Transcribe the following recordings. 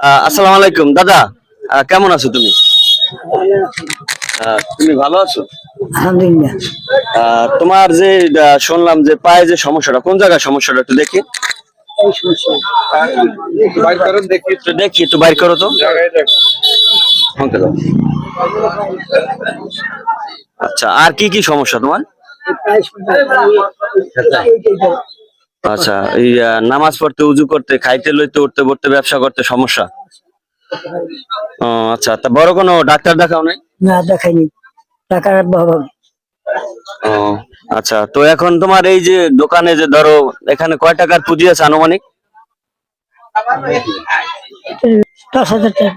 আহ, আসসালামু আলাইকুম দাদা। আহ, কেমন আছো তুমি? আহ, তুমি ভালো আছো? আলহামদুলিল্লাহ। আহ, তোমার যে শুনলাম যে পায়ে যে সমস্যাটা কোন জায়গায় সমস্যাটা একটু দেখি? দেখি। একটু বাইর করো তো। আচ্ছা আর কি কি সমস্যা তোমার? আচ্ছা এই নামাজ পড়তে উজু করতে খাইতে লইতে উঠতে পড়তে ব্যবসা করতে সমস্যা? ও আচ্ছা তা বড় কোনো ডাক্তার দেখাও নাই? না দেখাইনি। টাকার অভাব। ও আচ্ছা তো এখন তোমার এই যে দোকানে যে ধরো এখানে কয় টাকার পুঁজি আছে আনুমানিক? দশ হাজার টাকা।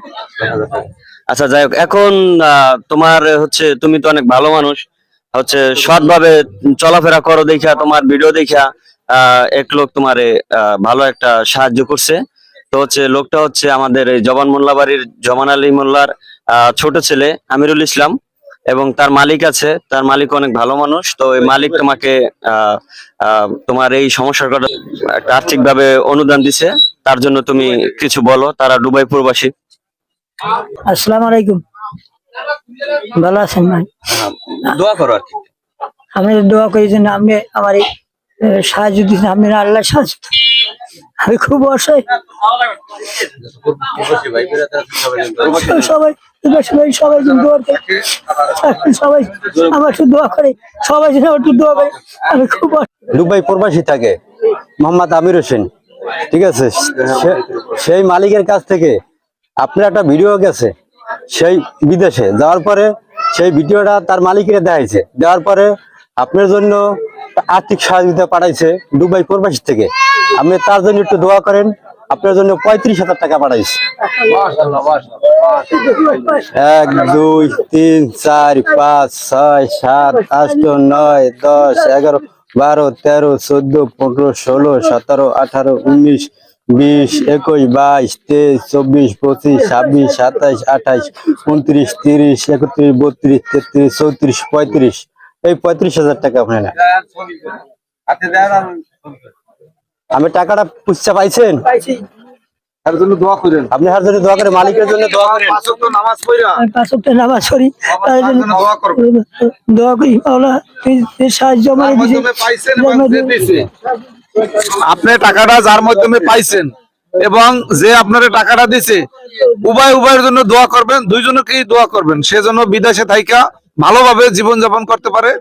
আচ্ছা যাই হোক এখন তোমার হচ্ছে তুমি তো অনেক ভালো মানুষ। হচ্ছে সৎভাবে চলাফেরা করো দেখা তোমার ভিডিও দেখা আহ, এক লোক তোমারে ভালো একটা সাহায্য করছে। তো হচ্ছে লোকটা হচ্ছে আমাদের জবান মোল্লা বাড়ির জমান আলী মোল্লার ছোট ছেলে আমিরুল ইসলাম এবং তার মালিক আছে। তার মালিক অনেক ভালো মানুষ। তো এই মালিক তোমাকে তোমার এই সমস্যার কথা একটা আর্থিকভাবে অনুদান দিছে। তার জন্য তুমি কিছু বলো। তারা দুবাই প্রবাসী। আসসালাম আলাইকুম। ভালো আছেন ভাই? দোয়া করো আর কি। আমি দোয়া করি যেন আপনি আমার সাহায্য দিচ্ছেন আপনি আল্লাহ সাহায্য। আমি খুব সবাই সবাই সবাই সবাই আমি খুব দুবাই প্রবাসী থাকে, মোহাম্মদ আমির হোসেন। ঠিক আছে? সেই মালিকের কাছ থেকে আপনার একটা ভিডিও গেছে, সেই বিদেশে। যাওয়ার পরে সেই ভিডিওটা তার মালিকের দেখাইছে দেওয়ার পরে আপনার জন্য আর্থিক সহযোগিতা পাঠাইছে দুবাই প্রবাসী থেকে। আপনি তার জন্য একটু দোয়া করেন, আপনার জন্য পঁয়ত্রিশ হাজার টাকা পাঠাইছে। এক, দুই, তিন, চার, পাঁচ, ছয়, সাত, আট, নয়, দশ, এগারো, বারো, তেরো, চোদ্দ, পনেরো, ষোলো, সতেরো, আঠারো, উনিশ, বিশ, একুশ, বাইশ, তেইশ, চব্বিশ, পঁচিশ, ছাব্বিশ, সাতাইশ, আঠাইশ, উনত্রিশ, তিরিশ, একত্রিশ, বত্রিশ, তেত্রিশ, চৌত্রিশ, পঁয়ত্রিশ। এই পঁয়ত্রিশ হাজার টাকা আপনি আমি টাকাটা পুষতে পাইছেন? আপনি হার জন্য দোয়া করে মালিকের জন্য দোয়া করেন। আমি পাঁচ সপ্তাহ নামাজ পড়ি দোয়া করি। মাওলা তুই তুই সাহায্য আপনি টাকাটা যার মাধ্যমে পাইছেন এবং যে আপনার টাকাটা দিছে উভয় উভয়ের জন্য দোয়া করবেন দুইজনকেই দোয়া করবেন। সেজন্য বিদেশে থাইকা ভালোভাবে জীবনযাপন করতে পারে।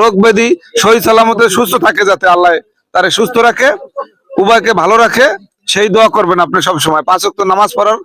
রোগ ব্যাধি, সহি সালামতে সুস্থ থাকে যাতে আল্লাহ তারে সুস্থ রাখে, উভয়কে ভালো রাখে। সেই দোয়া করবেন আপনি সবসময়। পাঁচ ওয়াক্ত নামাজ পড়ার